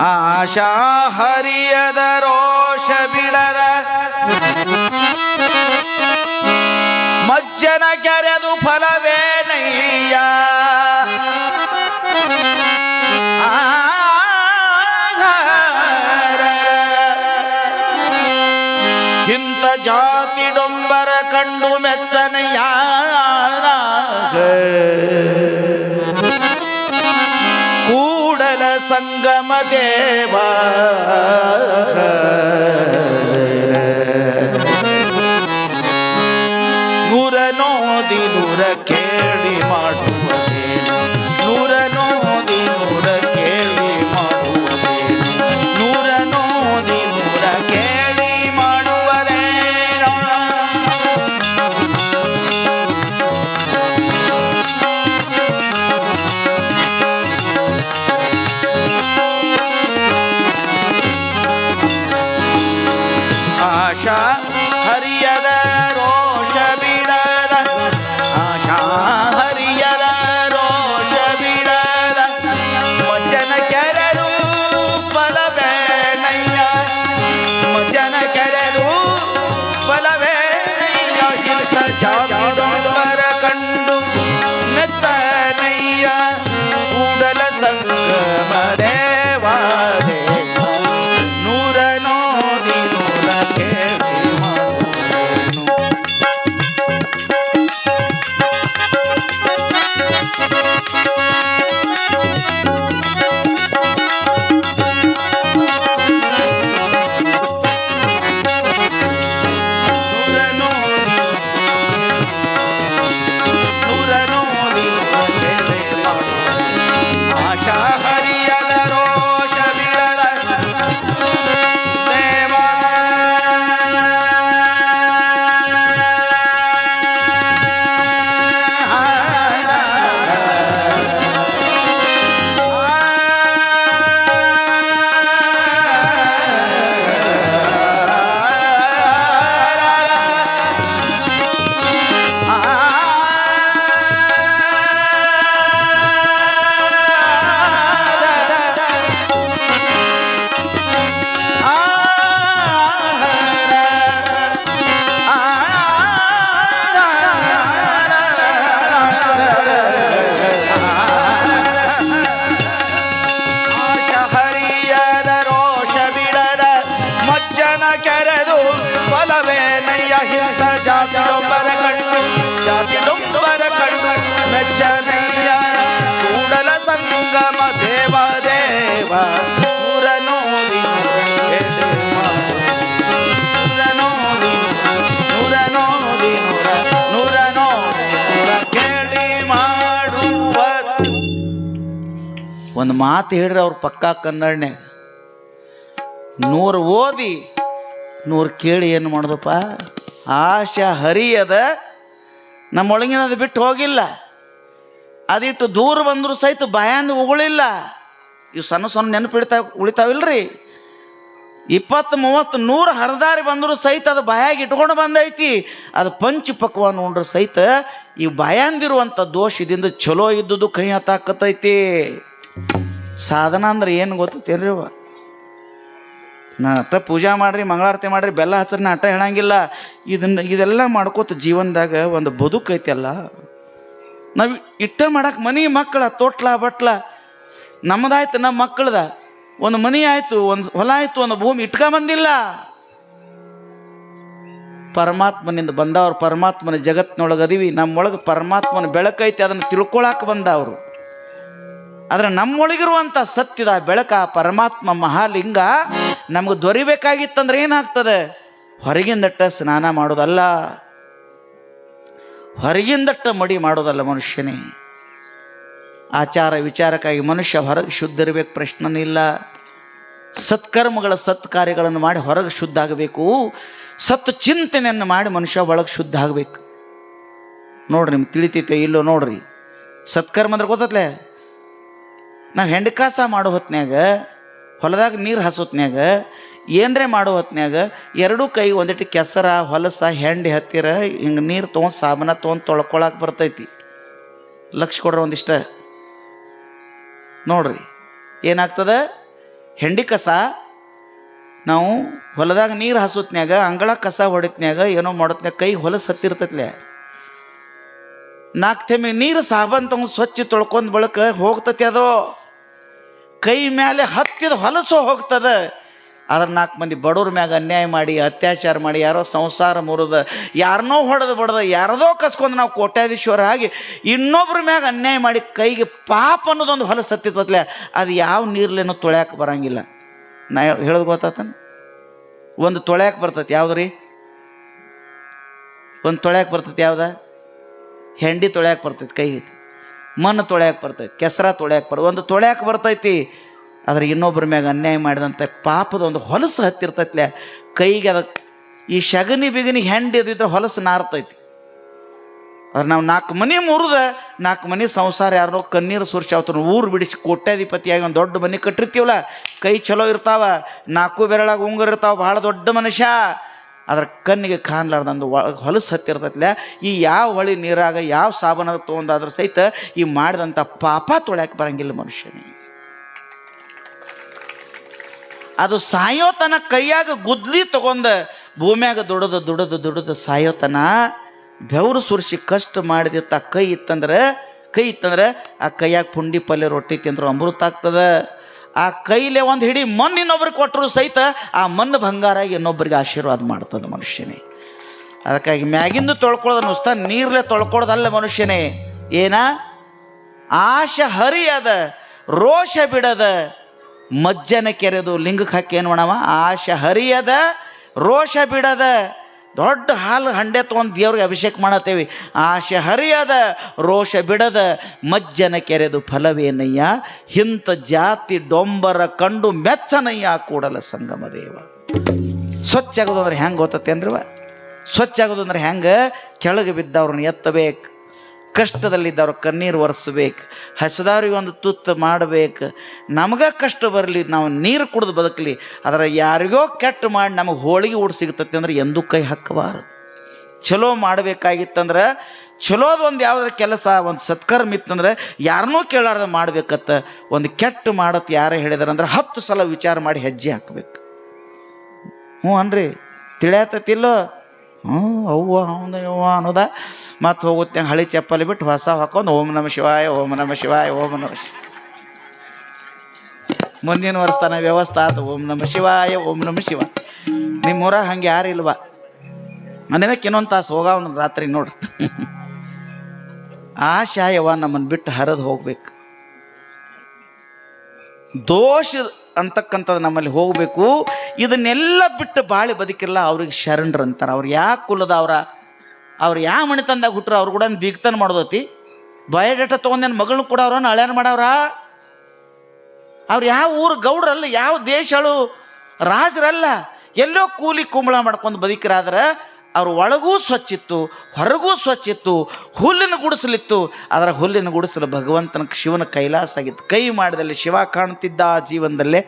ಆಶಾ ಹರಿಯದ ರೋಷ ಬಿಡದ ಮಜ್ಜನ ಕೆರೆದು ಫಲವೇನಯ್ಯ. ಇಂಥ ಜಾತಿ ಡೊಂಬರ ಕಂಡು ಆಶಾ ಹರಿಯದ ಒಂದು ಮಾತು ಹೇಳ್ರಿ ಅವ್ರ ಪಕ್ಕಾ ಕನ್ನಡನೆ. ನೂರು ಓದಿ, ನೂರು ಕೇಳಿ ಏನು ಮಾಡೋದಪ್ಪ? ಆಶಾ ಹರಿಯದ ನಮ್ಮೊಳಗಿನ ಅದು ಬಿಟ್ಟು ಹೋಗಿಲ್ಲ. ಅದಿಟ್ಟು ದೂರ ಬಂದರೂ ಸಹಿತ ಬಾಯಂದ ಉಗುಳಿಲ್ಲ. ಇವು ಸಣ್ಣ ಸಣ್ಣ ನೆನಪಿಡ್ತಾ ಉಳಿತಾವಿಲ್ರಿ? ಇಪ್ಪತ್ತು ಮೂವತ್ತು ನೂರು ಹರದಾರಿ ಬಂದರೂ ಸಹಿತ ಅದು ಬಾಯಾಗಿ ಇಟ್ಕೊಂಡು ಬಂದೈತಿ. ಅದು ಪಂಚ ಪಕ್ವ ಉಂಡ್ರು ಸಹಿತ ಈ ಬಾಯಾಂದಿರುವಂಥ ದೋಷದಿಂದ ಚಲೋ ಇದ್ದುದು ಕೈ ಹತ್ತಾಕತೈತಿ ಸಾಧನ ಅಂದ್ರೆ ಏನು ಗೊತ್ತೇನ್ರಿ ನಾ ಅಟ್ಟ ಪೂಜಾ ಮಾಡ್ರಿ ಮಂಗಳಾರತಿ ಮಾಡ್ರಿ, ಬೆಲ್ಲ ಹಚ್ರಿ, ನಾ ಅಟ್ಟ ಹೇಳಂಗಿಲ್ಲ. ಇದನ್ನ, ಇದೆಲ್ಲ ಮಾಡ್ಕೋತ ಜೀವನದಾಗ ಒಂದು ಬದುಕೈತಲ್ಲ ನಾವು ಇಟ್ಟ ಮಾಡಕ್ಕೆ ಮನಿ ಮಕ್ಕಳ ತೋಟ್ಲ ಬಟ್ಲ ನಮ್ಮದಾಯ್ತು ನಮ್ಮ ಮಕ್ಕಳದ. ಒಂದು ಮನಿ ಆಯಿತು, ಒಂದು ಹೊಲ ಆಯಿತು, ಒಂದು ಭೂಮಿ ಇಟ್ಕೊಂಬಂದಿಲ್ಲ. ಪರಮಾತ್ಮನಿಂದ ಬಂದವ್ರು ಪರಮಾತ್ಮನ ಜಗತ್ತಿನೊಳಗೆ ಅದೀವಿ, ನಮ್ಮೊಳಗೆ ಪರಮಾತ್ಮನ ಬೆಳಕೈತಿ ಅದನ್ನು ತಿಳ್ಕೊಳಕ್ಕೆ ಬಂದವರು. ಆದ್ರೆ ನಮ್ಮೊಳಗಿರುವಂಥ ಸತ್ಯದ ಬೆಳಕ ಪರಮಾತ್ಮ ಮಹಾಲಿಂಗ ನಮಗೆ ದೊರಿಬೇಕಾಗಿತ್ತಂದ್ರೆ ಏನಾಗ್ತದೆ? ಹೊರಗಿಂದಟ್ಟ ಸ್ನಾನ ಮಾಡೋದಲ್ಲ. ಹೊರಗಿಂದಟ್ಟ ಮಡಿ ಮಾಡೋದಲ್ಲ ಮನುಷ್ಯನೇ. ಆಚಾರ ವಿಚಾರಕ್ಕಾಗಿ ಮನುಷ್ಯ ಹೊರಗೆ ಶುದ್ಧ ಇರಬೇಕು ಪ್ರಶ್ನೆ ಇಲ್ಲ. ಸತ್ಕರ್ಮಗಳ ಸತ್ಕಾರ್ಯಗಳನ್ನು ಮಾಡಿ ಹೊರಗೆ ಶುದ್ಧ ಆಗಬೇಕು. ಸತ್ ಚಿಂತನೆಯನ್ನು ಮಾಡಿ ಮನುಷ್ಯ ಒಳಗೆ ಶುದ್ಧ ಆಗಬೇಕು. ನೋಡ್ರಿ ನಿಮ್ಗೆ ತಿಳಿತೈತೆ ಇಲ್ಲೋ ನೋಡ್ರಿ. ಸತ್ಕರ್ಮ ಅಂದ್ರೆ ಗೊತ್ತತ್ಲೆ? ನಾವು ಹೆಂಡಕಾಸ ಮಾಡೋ ಹೊತ್ನ್ಯಾಗ, ಹೊಲದಾಗ ನೀರು ಹಸೋತ್ನ್ಯಾಗ, ಏನರೇ ಮಾಡೋ ಹೊತ್ನ್ಯಾಗ, ಎರಡೂ ಕೈ ಒಂದಿಟ್ಟು ಕೆಸರ, ಹೊಲಸ, ಹೆಂಡಿ ಹತ್ತಿರ, ಹಿಂಗೆ ನೀರು ತೊಗೊಂಡು ಸಾಬನ ತೊಗೊಂಡು ತೊಳ್ಕೊಳಕ್ಕೆ ಬರ್ತೈತಿ. ಲಕ್ಷ ಕೊಡ್ರಿ ಒಂದಿಷ್ಟ. ನೋಡ್ರಿ, ಏನಾಗ್ತದ? ಹೆಂಡಿ ಕಸ, ನಾವು ಹೊಲದಾಗ ನೀರು ಹಸೋತ್ನ್ಯಾಗ, ಅಂಗಳ ಕಸ ಹೊಡಿತ್ನ್ಯಾಗ, ಏನೋ ಮಾಡತ್ನ್ಯಾಗ ಕೈ ಹೊಲಸು ಹತ್ತಿರ್ತೈತ್ಲೆ. ನಾಲ್ಕು ತೆಮ್ಮೆ ನೀರು ಸಾಬನ್ ತೊಗೊಂಡು ಸ್ವಚ್ಛ ತೊಳ್ಕೊಂಡು ಬಳಕ ಹೋಗ್ತತಿ ಅದು. ಕೈ ಮೇಲೆ ಹತ್ತಿದ ಹೊಲಸು ಹೋಗ್ತದ. ಆದ್ರೆ ನಾಲ್ಕು ಮಂದಿ ಬಡವ್ರ ಮ್ಯಾಗ ಅನ್ಯಾಯ ಮಾಡಿ, ಅತ್ಯಾಚಾರ ಮಾಡಿ, ಯಾರೋ ಸಂಸಾರ ಮುರಿದ ಯಾರನ್ನೋ ಹೊಡೆದು ಬಡ್ದ, ಯಾರದೋ ಕಸ್ಕೊಂಡು ನಾವು ಕೋಟ್ಯಾಧೀಶ್ವರ ಆಗಿ ಇನ್ನೊಬ್ರ ಮ್ಯಾಗ ಅನ್ಯಾಯ ಮಾಡಿ ಕೈಗೆ ಪಾಪ ಅನ್ನೋದೊಂದು ಹೊಲ ಹತ್ತಿತ್ತತ್ಲೆ, ಅದು ಯಾವ ನೀರ್ಲೇನೋ ತೊಳ್ಯಾಕೆ ಬರಂಗಿಲ್ಲ. ನಾ ಹೇಳೋದು ಗೊತ್ತಾತನ? ಒಂದು ತೊಳ್ಯಾಕೆ ಬರ್ತೈತಿ, ಯಾವ್ದು ಒಂದು ತೊಳ್ಯಾಕ ಬರ್ತೈತಿ ಯಾವ್ದ? ಹೆಂಡಿ ತೊಳ್ಯಾಕ ಬರ್ತೈತಿ ಕೈ ಮಣ್ಣು ತೊಳೆಯಕ್ಕೆ ಬರ್ತೈತಿ, ಕೆಸರ ತೊಳೆಯಕ್ಕೆ ಬರ್ತದೆ ಒಂದು ತೊಳ್ಯಾಕೆ ಬರ್ತೈತಿ, ಆದರೆ ಇನ್ನೊಬ್ಬರ ಮ್ಯಾಗ ಅನ್ಯಾಯ ಮಾಡಿದಂಥ ಪಾಪದ ಒಂದು ಹೊಲಸು ಹತ್ತಿರ್ತೈತ್ಲೆ, ಕೈಗೆ ಅದಕ್ಕೆ ಈ ಶಗನಿ ಬಿಗನಿ ಹೆಂಡಿ ಅದಿದ್ರೆ ಹೊಲಸು ನಾರ್ತೈತಿ. ಅದ್ರ ನಾವು ನಾಲ್ಕು ಮನೆ ಮುರಿದ ನಾಲ್ಕು ಮನೆ ಸಂಸಾರ ಯಾರೋ ಕಣ್ಣೀರು ಸುರ್ಸಿ ಊರು ಬಿಡಿಸಿ ಕೋಟ್ಯಾಧಿಪತಿಯಾಗಿ ಒಂದು ದೊಡ್ಡ ಮನೆ ಕಟ್ಟಿರ್ತೀವಲ್ಲ, ಕೈ ಚಲೋ ಇರ್ತಾವ, ನಾಲ್ಕು ಬೆರಳಾಗ ಉಂಗುರ ಇರ್ತಾವ, ಭಾಳ ದೊಡ್ಡ ಮನುಷ್ಯ. ಅದ್ರ ಕಣ್ಣಿಗೆ ಕಾಣ್ಲಾರ್ದಂದು ಒಳ ಹೊಲಸು ಹತ್ತಿರ್ತೈತ್ಲೆ, ಈ ಯಾವ ಹೊಳಿ ನೀರಾಗ ಯಾವ ಸಾಬನ ತೊಗೊಂಡಾದ್ರೂ ಸಹಿತ ಈ ಮಾಡಿದಂಥ ಪಾಪ ತೊಳ್ಯಾಕೆ ಬರಂಗಿಲ್ಲ ಮನುಷ್ಯನಿಗೆ ಅದು ಸಾಯೋತನ ಕೈಯಾಗ ಗುದ್ಲಿ ತಗೊಂಡ ಭೂಮ್ಯಾಗ ದುಡದು ದುಡದು ದುಡದು ಸಾಯೋತನ ಬೆವರು ಸುರಿಸಿ ಕಷ್ಟ ಮಾಡಿದಿತ್ತ ಕೈ ಇತ್ತಂದ್ರೆ ಕೈ ಇತ್ತಂದ್ರೆ ಆ ಕೈಯಾಗ ಪುಂಡಿ ಪಲ್ಯ ರೊಟ್ಟಿ ತಿಂದ್ರು ಅಮೃತ ಆಗ್ತದ. ಆ ಕೈಲೆ ಒಂದು ಹಿಡಿ ಮಣ್ಣು ಇನ್ನೊಬ್ರಿಗೆ ಕೊಟ್ಟರು ಸಹಿತ ಆ ಮಣ್ಣು ಬಂಗಾರ ಇನ್ನೊಬ್ಬರಿಗೆ ಆಶೀರ್ವಾದ ಮಾಡ್ತದೆ ಮನುಷ್ಯನೇ. ಅದಕ್ಕಾಗಿ ಮ್ಯಾಗಿಂದು ತೊಳ್ಕೊಳ್ಳೋದು ನುಸ್ತ ನೀರ್ಲೆ ತೊಳ್ಕೊಳ್ಳೋದಲ್ಲ ಮನುಷ್ಯನೇ. ಏನ? ಆಶ ಹರಿಯದ, ರೋಷ ಬಿಡದ, ಮಜ್ಜನ ಕೆರೆದು ಲಿಂಗಕ್ಕೆ ಹಾಕಿ ಏನು ಮಾಡವ ಆಶ ಹರಿಯದ, ರೋಷ ಬಿಡದ. ದೊಡ್ಡ ಹಾಲು ಹಂಡೆ ತೊಗೊಂಡು ದೇವ್ರಿಗೆ ಅಭಿಷೇಕ ಮಾಡತ್ತೇವಿ. ಆಶೆ ಹರಿಯದ, ರೋಷ ಬಿಡದ, ಮಜ್ಜನ ಕೆರೆದು ಫಲವೇನಯ್ಯ? ಹಿಂತ ಜಾತಿ ಡೊಂಬರ ಕಂಡು ಮೆಚ್ಚನಯ್ಯ ಕೂಡಲ ಸಂಗಮ ದೇವ. ಸ್ವಚ್ಛ ಆಗೋದು ಅಂದ್ರೆ ಹೆಂಗೆ ಗೊತ್ತೇನ್ರಿವ ಸ್ವಚ್ಛ ಆಗೋದು ಅಂದ್ರೆ ಹೆಂಗೆ? ಕೆಳಗೆ ಬಿದ್ದವ್ರನ್ನ ಎತ್ತಬೇಕು. ಕಷ್ಟದಲ್ಲಿದ್ದವ್ರ ಕಣ್ಣೀರು ಒರೆಸ್ಬೇಕು, ಹಸಿದವ್ರಿಗೆ ಒಂದು ತುತ್ತು ಮಾಡಬೇಕು. ನಮಗೆ ಕಷ್ಟ ಬರಲಿ, ನಾವು ನೀರು ಕುಡಿದು ಬದುಕಲಿ, ಅದರ ಯಾರಿಗೋ ಕೆಟ್ಟ ಮಾಡಿ ನಮಗೆ ಹೋಳಿಗೆ ಊಟ ಸಿಗ್ತೈತೆ ಅಂದ್ರೆ ಎಂದೂ ಕೈ ಹಾಕಬಾರದು. ಚಲೋ ಮಾಡಬೇಕಾಗಿತ್ತಂದ್ರೆ ಒಂದು ಯಾವ್ದಾರ ಕೆಲಸ, ಒಂದು ಸತ್ಕರ್ಮ ಇತ್ತಂದ್ರೆ ಯಾರನ್ನೂ ಕೇಳಾರ್ದ ಮಾಡ್ಬೇಕತ್ತ. ಒಂದು ಕೆಟ್ಟ ಮಾಡತ್ ಯಾರೇ ಹೇಳಿದಾರಂದ್ರೆ ಹತ್ತು ಸಲ ವಿಚಾರ ಮಾಡಿ ಹೆಜ್ಜೆ ಹಾಕ್ಬೇಕು. ಹ್ಞೂ ಅನ್ರಿ, ತಿಳಿಯತ್ತತಿಲ್ಲೋ? ಹ್ಞೂ, ಅವ್ವ, ಹೌದ ಯವ್ವ ಅನ್ನೋದ. ಮತ್ತು ಹೋಗುತ್ತೆ ಹಳಿ ಚಪ್ಪಲಿ ಬಿಟ್ಟು ಹೊಸ ಹಾಕೊಂಡು ಓಂ ನಮ ಶಿವಾಯ, ಓಂ ನಮ ಶಿವಾಯ, ಓಂ ನಮ ಶಿ. ಮುಂದಿನ ವರ್ಷ ತನ ವ್ಯವಸ್ಥೆ ಆತು. ಓಂ ನಮ ಶಿವಾಯ, ಓಂ ನಮ ಶಿವ. ನಿಮ್ಮೂರ ಹಂಗೆ ಯಾರು ಇಲ್ವಾ? ಮನೆಯಕ್ಕೆ ಇನ್ನೊಂದು ತಾಸು ಹೋಗವನು ರಾತ್ರಿ ನೋಡ್ರಿ ಆಶಾಯವ ನಮ್ಮನ್ನು ಬಿಟ್ಟು ಹರಿದು ಹೋಗ್ಬೇಕು. ದೋಷ ಅಂತಕ್ಕಂಥದ್ದು ನಮ್ಮಲ್ಲಿ ಹೋಗಬೇಕು. ಇದನ್ನೆಲ್ಲ ಬಿಟ್ಟು ಬಾಳಿ ಬದುಕಿಲ್ಲ ಅವ್ರಿಗೆ ಶರಣರು ಅಂತಾರೆ. ಅವ್ರು ಯಾಕೆ ಕುಲದ ಅವರ? ಅವ್ರು ಯಾವ ಮಣಿತಂದಾಗ ಹುಟ್ಟರು ಅವ್ರು ಕೂಡ ಬೀಗ್ತನ ಮಾಡೋದತಿ? ಬಯೋಡೇಟಾ ತೊಗೊಂಡೇನು ಮಗಳನ್ನ ಕೂಡ ಅವ್ರನ್ನ ಹಳ್ಯಾನ ಮಾಡವ್ರ ಅವ್ರು ಯಾವ ಊರು ಗೌಡ್ರಲ್ಲ, ಯಾವ ದೇಶಗಳು ರಾಜರಲ್ಲ. ಎಲ್ಲೋ ಕೂಲಿ ಕುಂಬಳ ಮಾಡ್ಕೊಂಡು ಬದುಕಿರಾದ್ರೆ ಅವ್ರ ಒಳಗೂ ಸ್ವಚ್ಛಿತ್ತು, ಹೊರಗೂ ಸ್ವಚ್ಛಿತ್ತು, ಹುಲ್ಲಿನ ಗುಡಿಸಲಿತ್ತು. ಅದರ ಹುಲ್ಲಿನ ಗುಡಿಸಲು ಭಗವಂತನ ಶಿವನ ಕೈಲಾಸ ಆಗಿತ್ತು. ಕೈ ಮಾಡಿದಲ್ಲಿ ಶಿವ ಕಾಣುತ್ತಿದ್ದ ಆ ಜೀವನದಲ್ಲೇ